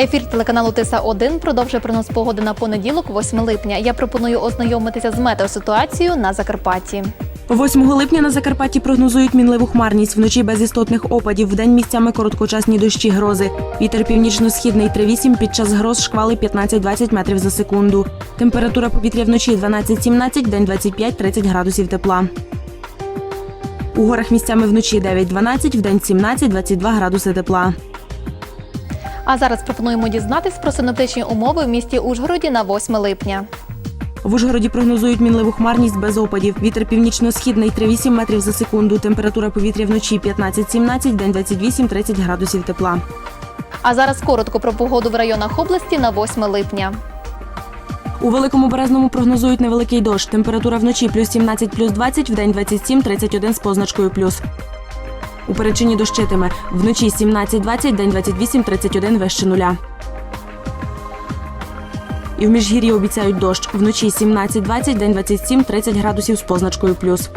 Ефір телеканалу Тиса 1 продовжує прогноз погоди на понеділок, 8 липня. Я пропоную ознайомитися з метеоситуацією на Закарпатті. 8 липня на Закарпатті прогнозують мінливу хмарність. Вночі без істотних опадів. Вдень місцями короткочасні дощі грози. Вітер північно-східний 3,8, під час гроз шквали 15-20 метрів за секунду. Температура повітря вночі 12-17, день 25-30 градусів тепла. У горах місцями вночі 9-12, вдень 17-22 градуси тепла. А зараз пропонуємо дізнатись про синоптичні умови в місті Ужгороді на 8 липня. В Ужгороді прогнозують мінливу хмарність без опадів. Вітер північно-східний 3,8 метрів за секунду. Температура повітря вночі 15-17, день 28-30 градусів тепла. А зараз коротко про погоду в районах області на 8 липня. У Великому Березному прогнозують невеликий дощ. Температура вночі плюс 17, плюс 20, вдень 27, 31 з позначкою плюс. У Перечині дощитиме. Вночі 17-20, день 28, 31 вище нуля. І в Міжгір'ї обіцяють дощ. Вночі 17-20, день 27, 30 градусів з позначкою плюс.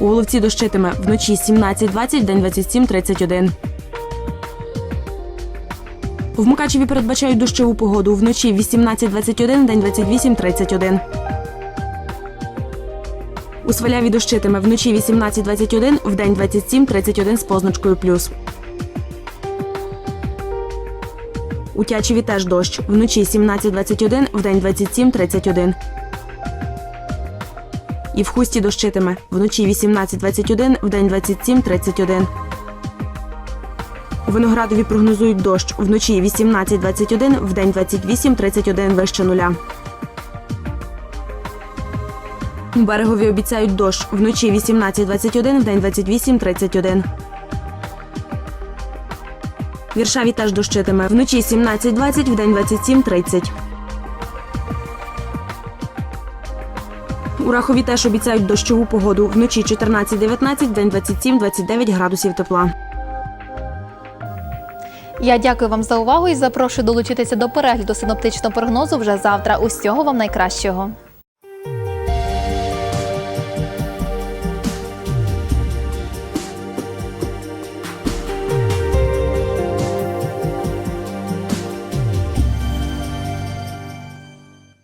У Головці дощитиме. Вночі 17-20, день 27, 31. В Мукачеві передбачають дощову погоду. Вночі 18-21, день 28-31. У Сваляві дощитиме. Вночі 18-21, вдень 27-31 з позначкою плюс. У Тячеві теж дощ. Вночі 17-21, вдень 27-31. І в Хусті дощитиме. Вночі 18-21, вдень 27-31. У Виноградові прогнозують дощ. Вночі 18-21, вдень 28-31 вище нуля. У берегові обіцяють дощ. Вночі 18-21, вдень 28-31. В Віршаві теж дощитиме. Вночі 17-20, вдень 27-30. У Рахові теж обіцяють дощову погоду. Вночі 14-19, вдень 27-29 градусів тепла. Я дякую вам за увагу і запрошую долучитися до перегляду синоптичного прогнозу вже завтра. Усього вам найкращого.